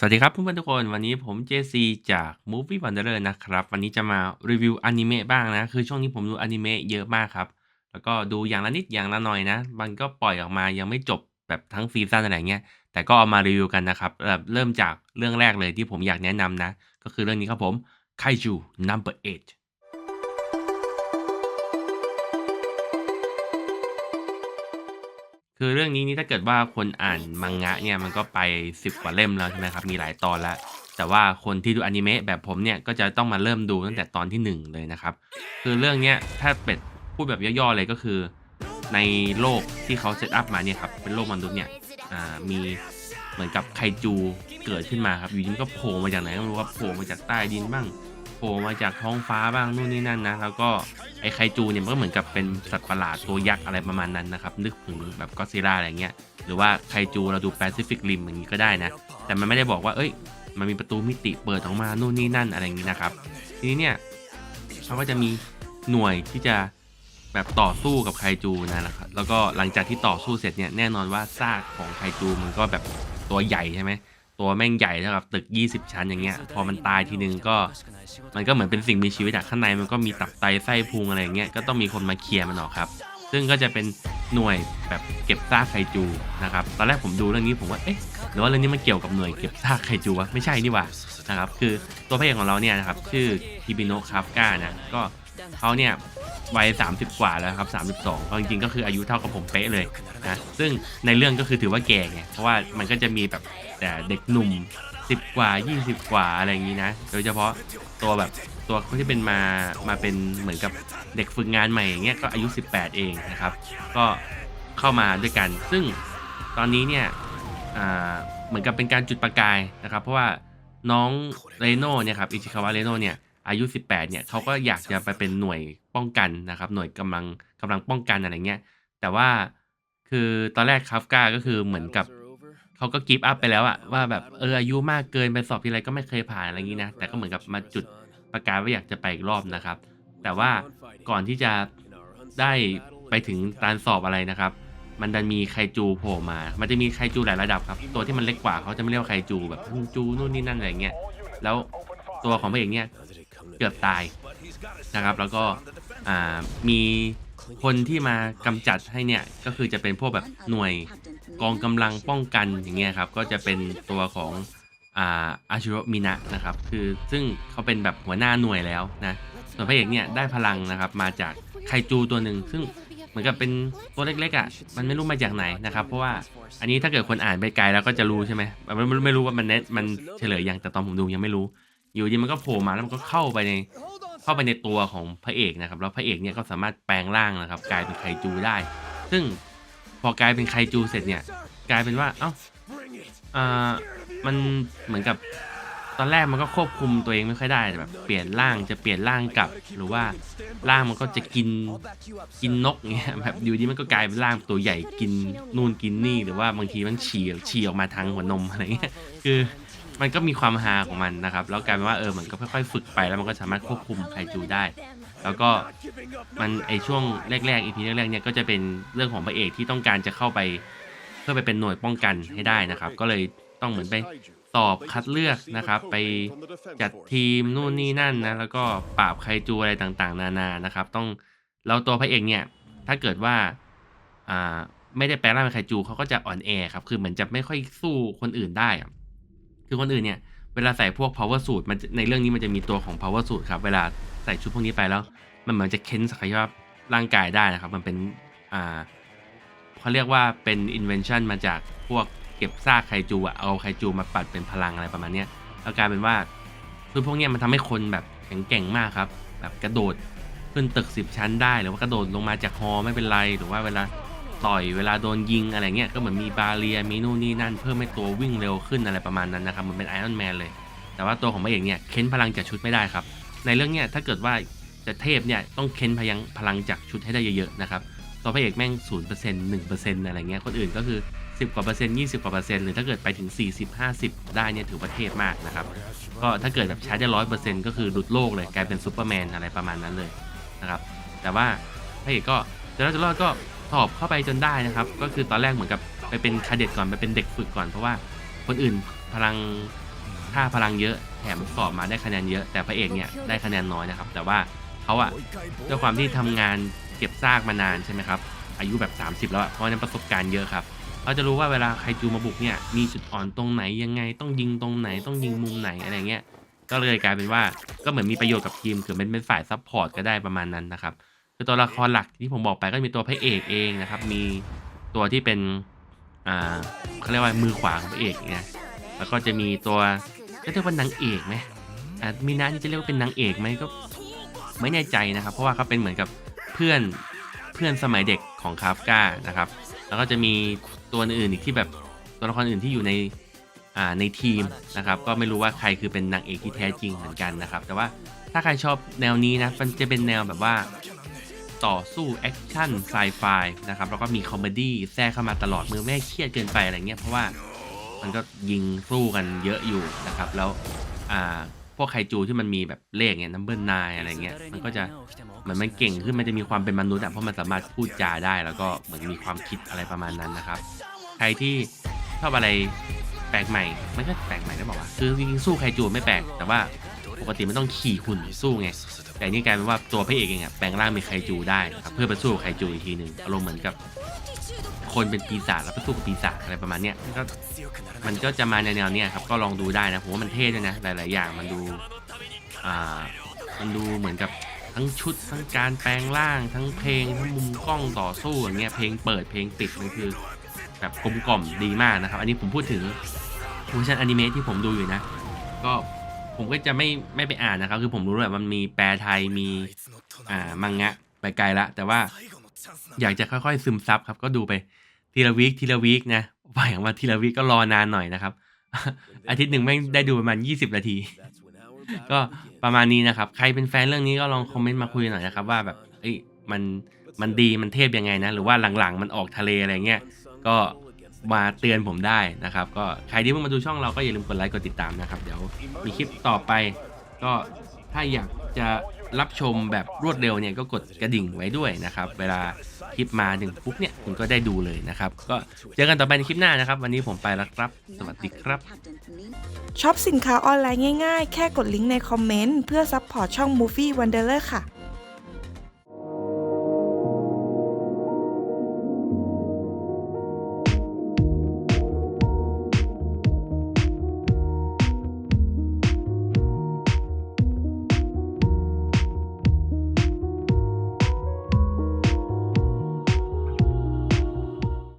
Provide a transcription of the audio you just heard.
สวัสดีครับเพื่อนๆทุกคนวันนี้ผมเจซีจาก Movie Wanderer นะครับ วันนี้จะมารีวิวอนิเมะบ้างนะ คือช่วงนี้ผมดูอนิเมะเยอะมากครับ แล้วก็ดูอย่างละนิดอย่างละหน่อยนะ มันก็ปล่อยออกมายังไม่จบแบบทั้งซีซั่นอะไรเงี้ย แต่ก็เอามารีวิวกันนะครับแบบเริ่มจากเรื่องแรกเลยที่ผมอยากแนะนำนะ ก็คือเรื่องนี้ครับผม Kaiju Number 8 คือเรื่องนี้นี่ถ้าเกิดว่าคนอ่านมังงะเนี่ยมันก็ไป10กว่าเล่มแล้วใช่ไหมครับมีหลายตอนแล้วแต่ว่าคนที่ดูอนิเมะแบบผมเนี่ยก็จะต้องมาเริ่มดูตั้งแต่ตอนที่ 1 เลยนะครับ คือเรื่องเนี้ยถ้าเป็ดพูดแบบย่อๆเลยก็คือ ในโลกที่เขาเซตอัพมาเนี่ยครับเป็นโลกมนุษย์เนี่ยอ่ามีเหมือนกับไคจูเกิดขึ้นมาครับอยู่ดีก็โผล่มาจากไหนก็ไม่รู้ว่าโผล่มาจากใต้ดินบ้าง โผล่มาจากท้องฟ้าบ้างนู่นนี่นั่นนะแล้วก็ไอไคจูเนี่ยมันก็เหมือนกับเป็นสัตว์ประหลาดตัวยักษ์อะไรประมาณนั้นนะครับนึกถึงแบบก็ซิล่าอะไรเงี้ยหรือว่าไคจูเราดูแปซิฟิกริมอย่างนี้ก็ได้นะ แต่มันไม่ได้บอกว่าเอ้ย มันมีประตูมิติเปิดออกมานู่นนี่นั่นอะไรอย่างนี้นะครับ ทีนี้เนี่ยเขาก็จะมีหน่วยที่จะแบบต่อสู้กับไคจูนะครับแล้วก็หลังจากที่ต่อสู้เสร็จเนี่ยแน่นอนว่าซากของไคจูมันก็แบบตัวใหญ่ใช่ไหม ตัวแม่งใหญ่เท่ากับตึก 20 ชั้นอย่างเงี้ย พอมันตายทีนึงก็ มันก็เหมือนเป็นสิ่งมีชีวิตอะข้างในมันก็มีตับไตไส้พุงอะไรอย่างเงี้ยก็ต้องมีคนมาเคลียร์มันออกครับ ซึ่งก็จะเป็นหน่วยแบบเก็บซากไคจูนะครับตอนแรกผมดูเรื่องนี้ผมว่าเอ๊ะหรือว่าเรื่องนี้มันเกี่ยวกับหน่วยเก็บซากไคจูวะไม่ใช่นี่หว่านะครับคือตัวพระเอกของเราเนี่ยนะครับชื่อคิบิโนะคาฟกานะก็เเขาเนี่ยวัย30 กว่าแล้วครับ 32ก็จริงๆก็คืออายุเท่ากับผมเป๊ะเลยนะซึ่งในเรื่องก็คือถือว่าแก่ไงเพราะว่ามันก็จะมีแบบแต่เด็กหนุ่ม 10 กว่า 20 กว่าอะไรอย่างนี้นะ โดยเฉพาะตัวแบบตัวคนที่เป็นมามาเป็นเหมือนกับเด็กฝึกงานใหม่อย่างเงี้ยก็อายุ 18 เองนะครับ ก็เข้ามาด้วยกัน ซึ่งตอนนี้เนี่ยอ่าเหมือนกับเป็นการจุดประกายนะครับ เพราะว่าน้องเรโน่เนี่ยครับอิชิคาวะเรโน่เนี่ย อายุ 18เนี่ยเขาก็อยากจะไปเป็นหน่วยป้องกันนะครับ หน่วยกำลังกำลังป้องกันอะไรเงี้ย แต่ว่าคือตอนแรกคาฟกาก็คือเหมือนกับเขาก็กิฟต์อัพไปแล้วอะว่าแบบเอออายุมากเกินไปสอบทีไรก็ไม่เคยผ่านอะไรอย่างนี้นะแต่ก็เหมือนกับมาจุดประกาศว่าอยากจะไปอีกรอบนะครับ แต่ว่าก่อนที่จะได้ไปถึงการสอบอะไรนะครับ มันดันมีไคจูโผล่มา มันจะมีไคจูหลายระดับครับตัวที่มันเล็กกว่าเขาจะไม่เรียกว่าไคจูแบบจูนู่นนี่นั่นอะไรเงี้ยแล้วตัวของพระเอกเนี่ย เกือบตายนะครับ แล้วก็มีคนที่มากำจัดให้เนี่ยก็คือจะเป็นพวกแบบหน่วยกองกำลังป้องกันอย่างเงี้ยครับก็จะเป็นตัวของอาอาชิโรมินะนะครับ คือซึ่งเขาเป็นแบบหัวหน้าหน่วยแล้วนะส่วนพระเอกเนี่ยได้พลังนะครับมาจากไคจูตัวหนึ่งซึ่งเหมือนกับเป็นตัวเล็กๆอะมันไม่รู้มาจากไหนนะครับ เพราะว่าอันนี้ถ้าเกิดคนอ่านไปไกลแล้วก็จะรู้ใช่ไหมมันไม่ไม่รู้ว่ามันเน็ตมันเฉลยยังแต่ตอนผมดูยังไม่รู้ อยู่ดีมันก็โผล่มาแล้วมันก็เข้าไปในเข้าไปในตัวของพระเอกนะครับ แล้วพระเอกเนี่ยก็สามารถแปลงร่างนะครับ กลายเป็นไคจูได้ ซึ่งพอกลายเป็นไคจูเสร็จเนี่ย กลายเป็นว่าเอ้าอ่ามันเหมือนกับตอนแรกมันก็ควบคุมตัวเองไม่ค่อยได้แบบเปลี่ยนร่างจะเปลี่ยนร่างกลับ หรือว่าร่างมันก็จะกินกินนกเงี้ยแบบอยู่ดีมันก็กลายเป็นร่างตัวใหญ่กินนู่นกินนี่หรือว่าบางทีมันฉี่ฉี่ออกมาทางหัวนมอะไรเงี้ยคือ มันก็มีความฮาของมันนะครับ แล้วกลายเป็นว่าเออมันก็ค่อยๆฝึกไปแล้วมันก็สามารถควบคุมไคจูได้ แล้วก็มันไอช่วงแรกๆอีพีแรกๆเนี่ยก็จะเป็นเรื่องของพระเอกที่ต้องการจะเข้าไป เพื่อไปเป็นหน่วยป้องกันให้ได้นะครับ ก็เลยต้องเหมือนไปสอบคัดเลือกนะครับ ไปจัดทีมนู่นนี่นั่นนะแล้วก็ปราบไคจูอะไรต่างๆ นานานะครับ ต้องแล้วตัวพระเอกเนี่ยถ้าเกิดว่าอ่าไม่ได้แปลงร่างเป็นไคจูเขาก็จะอ่อนแอครับคือเหมือนจะไม่ค่อยสู้คนอื่นได้ คือคนอื่นเนี่ยเวลาใส่พวก power suit มันในเรื่องนี้มันจะมีตัวของ power suit ครับ เวลาใส่ชุดพวกนี้ไปแล้ว มันเหมือนจะเค้นศักยภาพร่างกายได้นะครับ มันเป็นอ่าเขาเรียกว่าเป็น invention มาจากพวกเก็บซากไคจูอะเอาไคจูมาปัดเป็นพลังอะไรประมาณนี้แล้วกลายเป็นว่าชุดพวกนี้มันทำให้คนแบบแข็งแกร่งมากครับ แบบกระโดดขึ้นตึกสิบชั้นได้ หรือว่ากระโดดลงมาจากฮอไม่เป็นไร หรือว่าเวลา ต่อยเวลาโดนยิงอะไรเงี้ยก็เหมือนมีบาเรียมีนู่นนี่นั่นเพิ่มให้ตัววิ่งเร็วขึ้นอะไรประมาณนั้นนะครับเหมันเป็นไอรอนแมนเลย แต่ว่าตัวของพระเอกเนี่ยเค้นพลังจากชุดไม่ได้ครับ ในเรื่องเนี้ยถ้าเกิดว่าจะเทพเนี่ยต้องเค้นพลังพลังจากชุดให้ได้เยอะๆนะครับตัวพระเอกแม่งศูนย์เปอร์เซ็นต์หนึ่งเปอร์เซ็นต์อะไรเงี้ยคนอื่นก็คือสิบกว่าเปอร์เซ็นต์ยี่สิบกว่าเปอร์เซ็นต์หรือถ้าเกิดไปถึงสี่สิบห้าสิบได้เนี่ยถือว่าเทพมากนะครับก็ถ้าเกิดแบบใช้ได้ร้อยเปอร์เซ็นต์ก็คือหลุดโลกเลยกลายเป็นซูเปอร์แมนอะไรประมาณนั้นเลยนะครับแต่ว่าพระเอกก็จะรอดจะรอดก็ สอบเข้าไปจนได้นะครับ ก็คือตอนแรกเหมือนกับไปเป็นคาเด็ดก่อนไปเป็นเด็กฝึกก่อนเพราะว่าคนอื่นพลังค่าพลังเยอะแถมสอบมาได้คะแนนเยอะแต่พระเอกเนี่ยได้คะแนนน้อยนะครับ แต่ว่าเขาอะด้วยความที่ทำงานเก็บซากมานานใช่ไหมครับอายุแบบ 30 แล้วเพราะนั้นประสบการณ์เยอะครับเขาจะรู้ว่าเวลาไครจูมาบุกเนี่ยมีจุดอ่อนตรงไหนยังไง ต้องยิงตรงไหนต้องยิงมุมไหนอะไรเงี้ยก็เลยกลายเป็นว่าก็เหมือนมีประโยชน์กับทีมคือเป็นเป็นฝ่ายซัพพอร์ตก็ได้ประมาณนั้นนะครับ คือตัวละครหลักที่ผมบอกไปก็มีตัวพระเอกเองนะครับ มีตัวที่เป็นอ่าเขาเรียกว่ามือขวาของพระเอกเนี่ยแล้วก็จะมีตัวจะเรียกว่านางเอกไหมอ่ามีนะที่จะเรียกว่าเป็นนางเอกไหมก็ไม่แน่ใจนะครับ เพราะว่าเขาเป็นเหมือนกับเพื่อนเพื่อนสมัยเด็กของคาฟกานะครับ แล้วก็จะมีตัวอื่นอีกที่แบบตัวละครอื่นที่อยู่ในอ่าในทีมนะครับก็ไม่รู้ว่าใครคือเป็นนางเอกที่แท้จริงเหมือนกันนะครับ แต่ว่าถ้าใครชอบแนวนี้นะมันจะเป็นแนวแบบว่า ต่อสู้แอคชั่นไซไฟนะครับแล้วก็มีคอมเมดี้แทรกเข้ามาตลอดมือไม่เครียดเกินไปอะไรเงี้ยเพราะว่ามันก็ยิงสู้กันเยอะอยู่นะครับแล้วอ่าพวกไคจูที่มันมีแบบเลขเงี้ยนัมเบอร์นอะไรเงี้ยมันก็จะเหมือนมันเก่งขึ้นมันจะมีความเป็นมนุษย์อะเพราะมันสามารถพูดจาได้ แล้วก็เหมือนมีความคิดอะไรประมาณนั้นนะครับใครที่ชอบอะไรแปลกใหม่ มันก็แปลกใหม่ได้บอกว่าคือจริงๆสู้ไคจูไม่แปลกแต่ว่า กติมันต้องขี่หุ่นสู้ไง แต่นี่กลายเป็นว่าตัวพระเอกเองอะแปลงร่างเป็นไคจูได้นะครับเพื่อไปสู้กับไคจูอีกทีหนึ่งอารมณ์เหมือนกับ คนเป็นปีศาจแล้วไปสู้กับปีศาจอะไรประมาณเนี้ยมันก็มันก็จะมาในแนวๆเนี้ยครับก็ลองดูได้นะผมว่ามันเท่ด้วยนะหลายๆอย่างมันดูอ่ามันดูเหมือนกับทั้งชุดทั้งการแปลงร่างทั้งเพลงทั้งมุมกล้องต่อสู้อย่างเงี้ยเพลงเปิดเพลงปิดมันคือแบบกลมกล่อมดีมากนะครับ อันนี้ผมพูดถึงเวอร์ชันอนิเมะที่ผมดูอยู่นะ ก็ ผมก็จะไม่ไม่ไปอ่านนะครับ คือผมรู้แหละมันมีแปลไทยมีอ่ามังงะไปไกลละ แต่ว่าอยากจะค่อยๆ ซึมซับครับ ก็ดูไปทีละวีคทีละวีคนะไปอย่างมาทีละวีคก็รอนานหน่อยนะครับ อาทิตย์หนึ่งแม่งได้ดูประมาณ 20 นาที ก็ประมาณนี้นะครับ ใครเป็นแฟนเรื่องนี้ก็ลองคอมเมนต์มาคุยหน่อยนะครับ ว่าแบบเอ้ยมันมันดีมันเทพยังไงนะ หรือว่าหลังๆมันออกทะเลอะไรเงี้ยก็ มาเตือนผมได้นะครับ ก็ใครที่เพิ่งมาดูช่องเราก็อย่าลืมกดไลค์กดติดตามนะครับเดี๋ยวมีคลิปต่อไป ก็ถ้าอยากจะรับชมแบบรวดเร็วเนี่ยก็กดกระดิ่งไว้ด้วยนะครับ เวลาคลิปมาหนึ่งปุ๊บเนี่ยคุณก็ได้ดูเลยนะครับ ก็เจอกันต่อไปในคลิปหน้านะครับ วันนี้ผมไปแล้วครับ สวัสดีครับ ช็อปสินค้าออนไลน์ง่ายๆ แค่กดลิงก์ในคอมเมนต์เพื่อซัพพอร์ตช่อง Movie Wanderer ค่ะ